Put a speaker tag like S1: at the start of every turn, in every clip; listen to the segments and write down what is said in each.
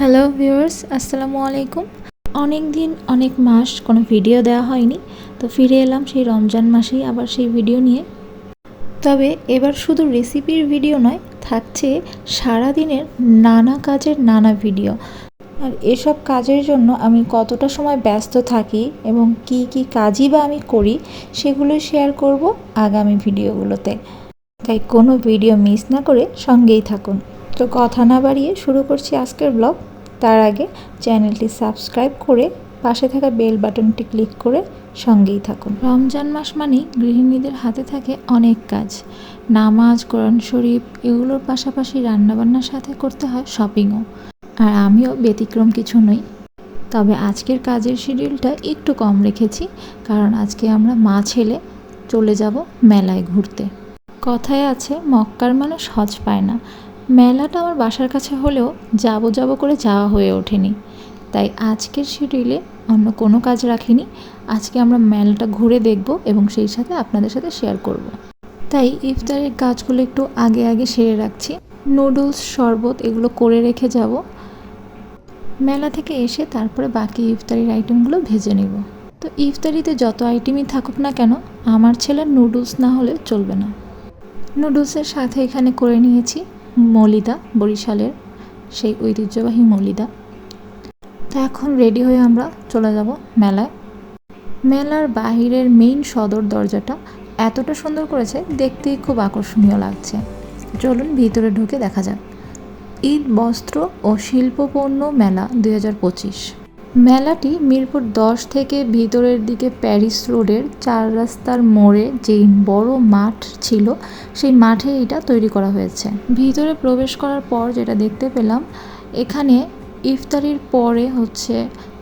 S1: Hello viewers আসসালামু আলাইকুম অনেক দিন, অনেক মাস কোনো ভিডিও দেওয়া হয়নি, তো ফিরে এলাম সেই রমজান মাসেই আবার সেই ভিডিও নিয়ে। তবে এবার শুধু রেসিপির ভিডিও নয়, থাকছে সারাদিনের নানা কাজের নানা ভিডিও আর এসব কাজের জন্য আমি কতটা সময় ব্যস্ত থাকি এবং কি কি কাজই বা আমি করি সেগুলো শেয়ার করব আগামী ভিডিওগুলোতে তাই কোনো ভিডিও মিস না করে সঙ্গেই থাকুন। তো কথা না বাড়িয়ে শুরু করছি আজকের ব্লগ তার আগে চ্যানেলটি সাবস্ক্রাইব করে পাশে থাকা বেল বাটনটি ক্লিক করে সঙ্গেই থাকুন। রমজান মাস মানেই গৃহিণীদের হাতে থাকে অনেক কাজ। নামাজ, কোরআন শরীফ, এগুলোর পাশাপাশি রান্নাবান্নার সাথে করতে হয় শপিংও আর আমিও ব্যতিক্রম কিছু নই। তবে আজকের কাজের শিডিউলটা একটু কম রেখেছি, কারণ আজকে আমরা মা ছেলে চলে যাব মেলায় ঘুরতে। কথায় আছে, মক্কার মানুষ হজ পায় না। মেলাটা আমার বাসার কাছে হলেও যাব যাব করে যাওয়া হয়ে ওঠেনি। তাই আজকের শিডিউলে অন্য কোনো কাজ রাখিনি। আজকে আমরা মেলাটা ঘুরে দেখব এবং সেই সাথে আপনাদের সাথে শেয়ার করব। তাই ইফতারের কাজগুলো একটু আগে আগে সেরে রাখছি। নুডলস শরবত এগুলো করে রেখে যাব। মেলা থেকে এসে তারপরে বাকি ইফতারির আইটেমগুলো ভেজে নেব। তো ইফতারিতে যত আইটেমই থাকুক না কেন, আমার ছেলের নুডলস না হলে চলবে না। নুডলসের সাথে এখানে করে নিয়েছি। মলিদা, বরিশালের সেই ঐতিহ্যবাহী মলিদা। তা এখন রেডি হয়ে আমরা চলে যাব মেলায়। মেলার বাহিরের মেইন সদর দরজাটা এতটা সুন্দর করেছে, দেখতে খুব আকর্ষণীয় লাগছে। চলুন ভিতরে ঢুকে দেখা যাক। ঈদ বস্ত্র ও শিল্পপণ্য মেলা দু হাজার পঁচিশ। মেলাটি মিরপুর দশ থেকে ভিতরের দিকে প্যারিস রোডের চার রাস্তার মোড়ে যেই বড় মাঠ ছিল, সেই মাঠে এটা তৈরি করা হয়েছে। ভিতরে প্রবেশ করার পর যেটা দেখতে পেলাম, এখানে ইফতারির পরে হচ্ছে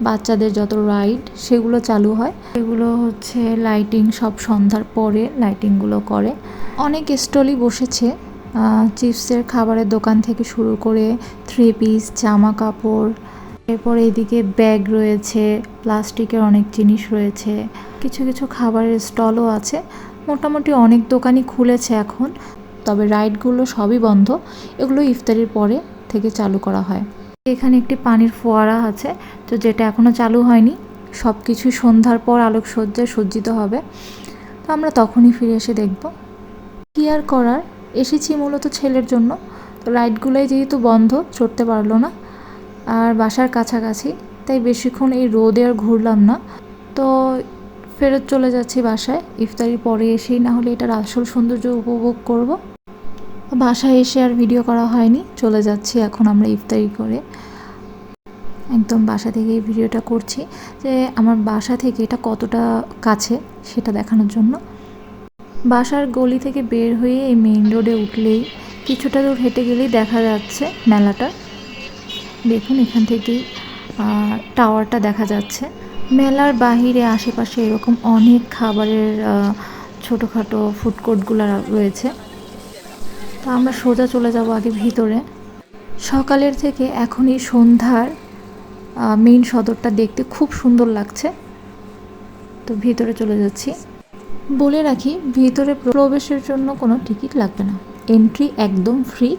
S1: বাচ্চাদের যত রাইড সেগুলো চালু হয়। সেগুলো হচ্ছে লাইটিং, সব সন্ধ্যার পরে লাইটিংগুলো করে। অনেক স্টলই বসেছে চিপসের খাবারের দোকান থেকে শুরু করে, থ্রি পিস, জামা কাপড় এরপর এদিকে ব্যাগ রয়েছে, প্লাস্টিকের অনেক জিনিস রয়েছে, কিছু কিছু খাবারের স্টলও আছে। মোটামুটি অনেক দোকানই খুলেছে এখন, তবে রাইডগুলো সবই বন্ধ। এগুলো ইফতারির পরে থেকে চালু করা হয়। এখানে একটি পানির ফোয়ারা আছে, তো যেটা এখনও চালু হয়নি। সব কিছু সন্ধ্যার পর আলোকসজ্জায় সজ্জিত হবে। তো আমরা তখনই ফিরে এসে দেখব। কি আর করার, এসেছি মূলত ছেলের জন্য। তো রাইডগুলোই যেহেতু বন্ধ, চড়তে পারল না। আর বাসার কাছাকাছি, তাই বেশিক্ষণ এই রোদে আর ঘুরলাম না। তো ফেরত চলে যাচ্ছি বাসায়, ইফতারির পরে এসেই না হলে এটার আসল সৌন্দর্য উপভোগ করব। বাসায় এসে আর ভিডিও করা হয়নি, চলে যাচ্ছি এখন আমরা ইফতারি করে। একদম বাসা থেকে এই ভিডিওটা করছি যে আমার বাসা থেকে এটা কতটা কাছে সেটা দেখানোর জন্য। বাসার গলি থেকে বের হয়ে এই মেইন রোডে উঠলেই কিছুটা দূর হেঁটে গেলেই দেখা যাচ্ছে মেলাটা। দেখুন এখান থেকেই টাওয়ারটা দেখা যাচ্ছে। মেলার বাহিরে আশেপাশে এরকম অনেক খাবারের ছোটোখাটো ফুডকোর্টগুলো রয়েছে। তো আমরা সোজা চলে যাব আগে ভিতরে। সকালের থেকে এখনই সন্ধ্যার মেইন সদরটা দেখতে খুব সুন্দর লাগছে। তো ভিতরে চলে যাচ্ছি। বলে রাখি, ভিতরে প্রবেশের জন্য কোনো টিকিট লাগবে না। এন্ট্রি একদম ফ্রি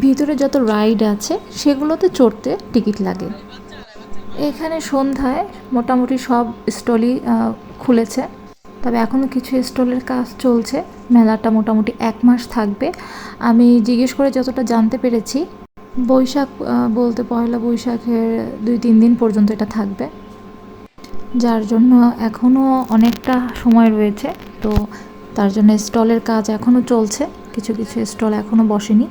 S1: ভিতরে যত রাইড আছে, সেগুলোতে চড়তে টিকিট লাগে। এখানে সন্ধ্যায় মোটামুটি সব স্টলই খুলেছে। তবে এখনও কিছু স্টলের কাজ চলছে। মেলাটা মোটামুটি এক মাস থাকবে। আমি জিজ্ঞেস করে যতটা জানতে পেরেছি, বৈশাখ বলতে পয়লা বৈশাখের দুই, তিন দিন পর্যন্ত এটা থাকবে। যার জন্য এখনও অনেকটা সময় রয়েছে। তো তার জন্য স্টলের কাজ এখনও চলছে। কিছু কিছু স্টল এখনও বসেনি।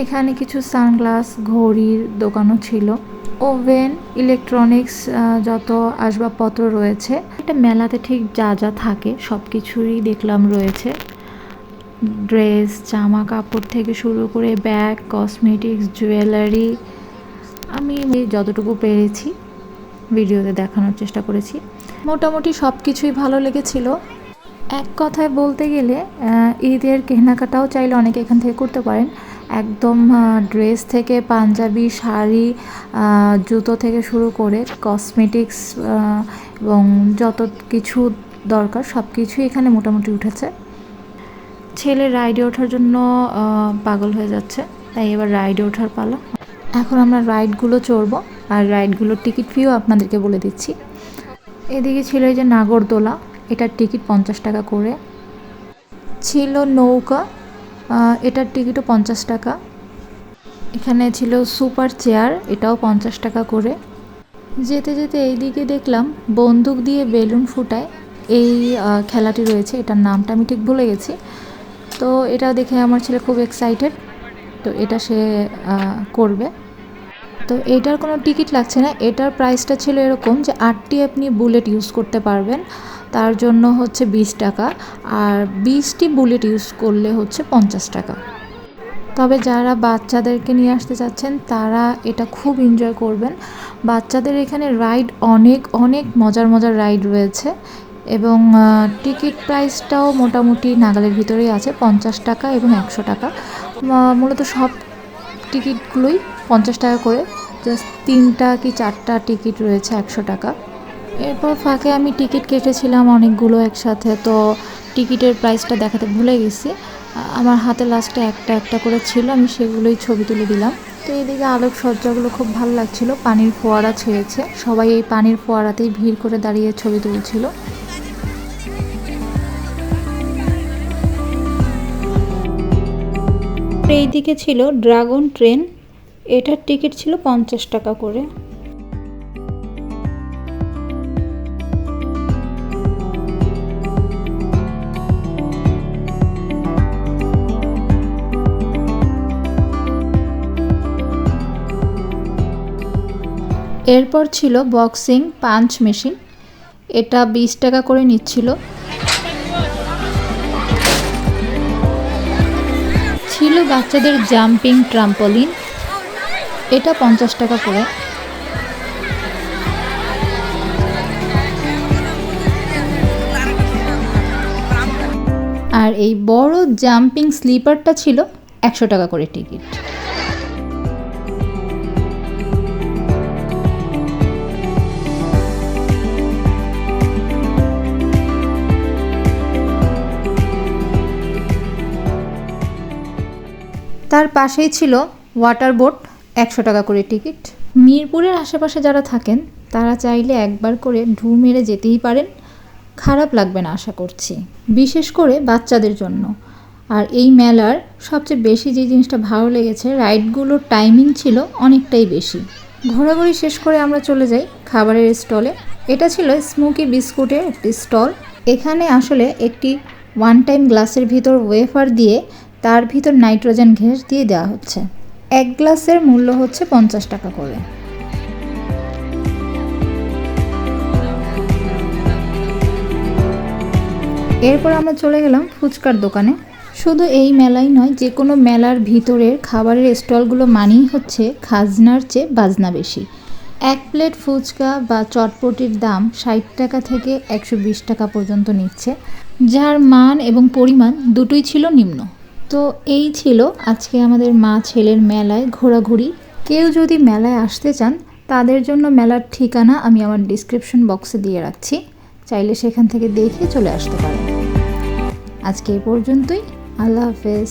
S1: এখানে কিছু সানগ্লাস, ঘড়ির দোকানও ছিল। ওভেন, ইলেকট্রনিক্স যত আসবাবপত্র রয়েছে এটা মেলাতে ঠিক যা যা থাকে সব কিছুই দেখলাম রয়েছে। ড্রেস জামা কাপড় থেকে শুরু করে ব্যাগ, কসমেটিক্স, জুয়েলারি, আমি যতটুকু পেরেছি ভিডিওতে দেখানোর চেষ্টা করেছি। মোটামুটি সব কিছুই ভালো লেগেছিল। এক কথায় বলতে গেলে ঈদের কেনাকাটাও চাইলে অনেকে এখান থেকে করতে পারেন। একদম ড্রেস থেকে পাঞ্জাবি, শাড়ি জুতো থেকে শুরু করে কসমেটিক্স এবং যত কিছু দরকার সব কিছুই এখানে মোটামুটি উঠেছে। ছেলে রাইডে ওঠার জন্য পাগল হয়ে যাচ্ছে, তাই এবার রাইডে ওঠার পালা। এখন আমরা রাইডগুলো চড়বো, আর রাইডগুলোর টিকিট ফিও আপনাদেরকে বলে দিচ্ছি। এদিকে ছিল যে নাগরদোলা, এটার টিকিট পঞ্চাশ টাকা করে। ছিল নৌকা এটার টিকিটও পঞ্চাশ টাকা। এখানে ছিল সুপার চেয়ার, এটাও পঞ্চাশ টাকা করে। যেতে যেতে এইদিকে দেখলাম বন্দুক দিয়ে বেলুন ফুটায়। এই খেলাটি রয়েছে, এটার নামটা আমি ঠিক ভুলে গেছি। তো এটা দেখে আমার ছেলে খুব এক্সাইটেড তো এটা সে করবে। তো এটার কোনো টিকিট লাগছে না, এটার প্রাইসটা ছিল এরকম যে আটটি আপনি বুলেট ইউজ করতে পারবেন। তার জন্য হচ্ছে বিশ টাকা আর বিশটি বুলেট ইউজ করলে হচ্ছে পঞ্চাশ টাকা। তবে যারা বাচ্চাদেরকে নিয়ে আসতে চাচ্ছেন, তারা এটা খুব এনজয় করবেন। বাচ্চাদের এখানে রাইড অনেক অনেক মজার মজার রাইড রয়েছে এবং টিকিট প্রাইসটাও মোটামুটি নাগালের ভিতরেই আছে, পঞ্চাশ টাকা এবং একশো টাকা। মূলত সব টিকিটগুলোই পঞ্চাশ টাকা করে জাস্ট তিনটা কি চারটা টিকিট রয়েছে একশো টাকা। এরপর ফাঁকে আমি টিকিট কেটেছিলাম অনেকগুলো একসাথে, তো টিকিটের প্রাইসটা দেখাতে ভুলে গেছি। আমার হাতে লাস্টে একটা একটা করে ছিল, আমি সেগুলোই ছবি তুলে দিলাম। তো এইদিকে আলোকসজ্জাগুলো খুব ভালো লাগছিল, পানির ফোয়ারা ছেড়েছে সবাই এই পানির ফোয়ারাতেই ভিড় করে দাঁড়িয়ে ছবি তুলছিল। এইদিকে ছিল ড্রাগন ট্রেন, এটার টিকিট ছিল পঞ্চাশ টাকা করে। এরপর ছিল বক্সিং পাঞ্চ মেশিন। এটা বিশ টাকা করে নিচ্ছিল। ছিল বাচ্চাদের জাম্পিং ট্রাম্পলিন। এটা পঞ্চাশ টাকা করে। আর এই বড় জাম্পিং স্লিপারটা ছিল একশো টাকা করে টিকিট। তার পাশেই ছিল ওয়াটার বোট একশো টাকা করে টিকিট মিরপুরের আশেপাশে যারা থাকেন, তারা চাইলে একবার করে ঢু মেরে যেতেই পারেন। খারাপ লাগবে না, আশা করছি। বিশেষ করে বাচ্চাদের জন্য। আর এই মেলার সবচেয়ে বেশি যে জিনিসটা ভালো লেগেছে, রাইডগুলোর টাইমিং ছিল অনেকটাই বেশি। ঘোরাঘুরি শেষ করে আমরা চলে যাই খাবারের স্টলে। এটা ছিল স্মোকি বিস্কুটের একটি স্টল। এখানে আসলে একটি ওয়ান টাইম গ্লাসের ভিতর ওয়েফার দিয়ে তার ভিতর নাইট্রোজেন গ্যাস দিয়ে দেওয়া হচ্ছে। এক গ্লাসের মূল্য হচ্ছে পঞ্চাশ টাকা করে। এরপর আমরা চলে গেলাম ফুচকার দোকানে। শুধু এই মেলাই নয় যে কোনো মেলার ভিতরের খাবারের স্টলগুলো মানেই হচ্ছে খাজনার চেয়ে বাজনা বেশি। এক প্লেট ফুচকা বা চটপটির দাম ষাট টাকা থেকে একশো বিশ টাকা পর্যন্ত নিচ্ছে, যার মান এবং পরিমাণ দুটোই ছিল নিম্ন। তো এই ছিল আজকে আমাদের মা ছেলের মেলায় ঘোরাঘুরি। কেউ যদি মেলায় আসতে চান, তাদের জন্য মেলার ঠিকানা আমি আমার ডিসক্রিপশন বক্সে দিয়ে রাখছি। চাইলে সেখান থেকে দেখে চলে আসতে পারেন। আজকে এ পর্যন্তই। আল্লাহ হাফেজ।